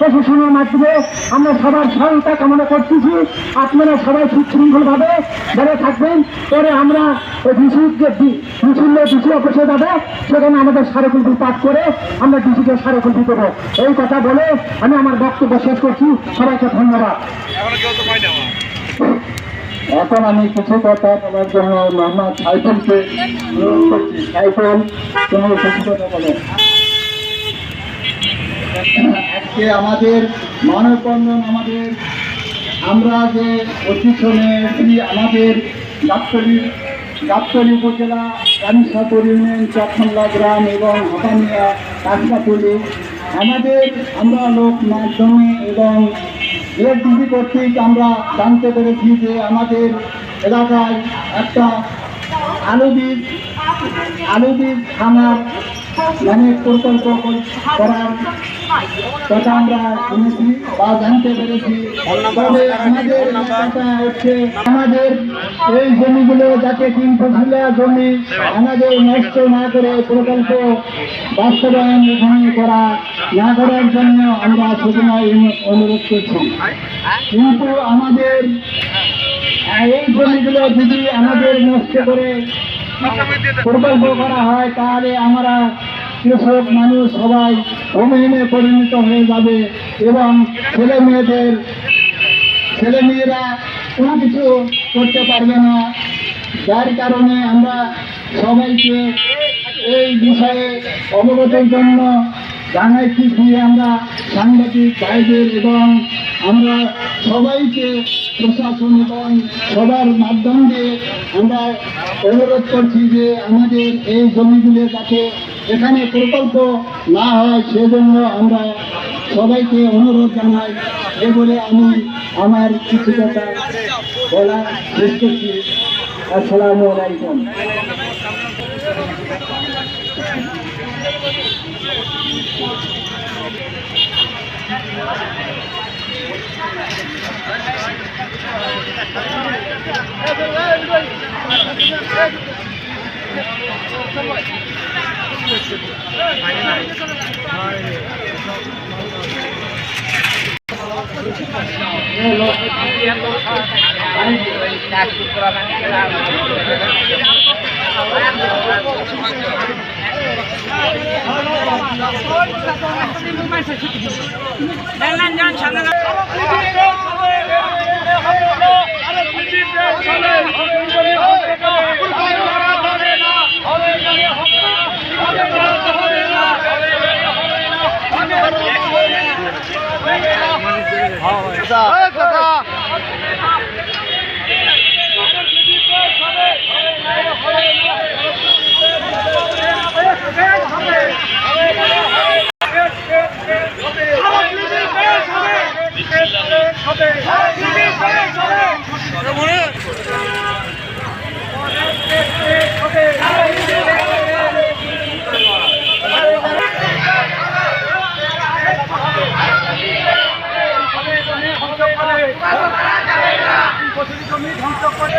প্রশাসনের মাধ্যমে আমরা সবার সহায়তা কামনা করতেছি। আপনারা সবাই সুশৃঙ্খল ভাবে ধরে থাকবেন। পরে আমরা ডিসির যে অফিসে যাবে। সেখানে আমাদের স্মারকলিপি পাঠ করে আমরা ডিসিকে স্মারকলিপি দেবো। এই কথা বলে আমি আমার বক্তব্য শেষ করছি। সবাইকে ধন্যবাদ। এখন আমি কিছু কথা বলার জন্য মোহাম্মদ সাইফুলকে সাইফুল, তুমি কিছু কথা বলো। আজকে আমাদের মানববন্ধন আমাদের আমরা যে অধিশনে আমাদের গাবতলি গাবতলি উপজেলা রানীসাপুর ইউনিয়ন চকমল্লা গ্রাম এবং হাতামিয়া কাশকাতলি আমাদের আমরা লোক মাধ্যমে এবং ইলেকট্রিসি কর্তৃক আমরা জানতে পেরেছি যে আমাদের এলাকায় একটা আলু বীজ খামার মানে প্রকল্প কর- করার কথা আমরা শুনেছি বা জানতে পেরেছি। তবে আমাদের হচ্ছে, আমাদের এই জমিগুলো যাতে তিন ফসলিয়া জমি, আমাদের নষ্ট না করে প্রকল্প বাস্তবায়ন এখানে করা না করার জন্য আমরা সেখানে অনুরোধ করছি। কিন্তু আমাদের এই জমিগুলো যদি আমাদের নষ্ট করে প্রকল্প করা হয়, তাহলে আমরা কৃষক মানুষ সবাই ভূমিহীনে পরিণত হয়ে যাবে এবং ছেলে মেয়েদের, ছেলে মেয়েরা কোনো কিছু করতে পারবে না, যার কারণে আমরা সবাইকে এই বিষয়ে অবগতের জন্য জানাইছি যে আমরা সাংবাদিক ভাইদের এবং আমরা সবাইকে প্রশাসন এবং সবার মাধ্যম দিয়ে আমরা অনুরোধ করছি যে আমাদের এই জমিগুলো যাতে এখানে প্রকল্প না হয় সেজন্য আমরা সবাইকে অনুরোধ জানাই। এ বলে আমি আমার কিছু কথা বলা শেষ করছি আসসালামু আলাইকুম। Jalan jalan sana. ধ্বংস করে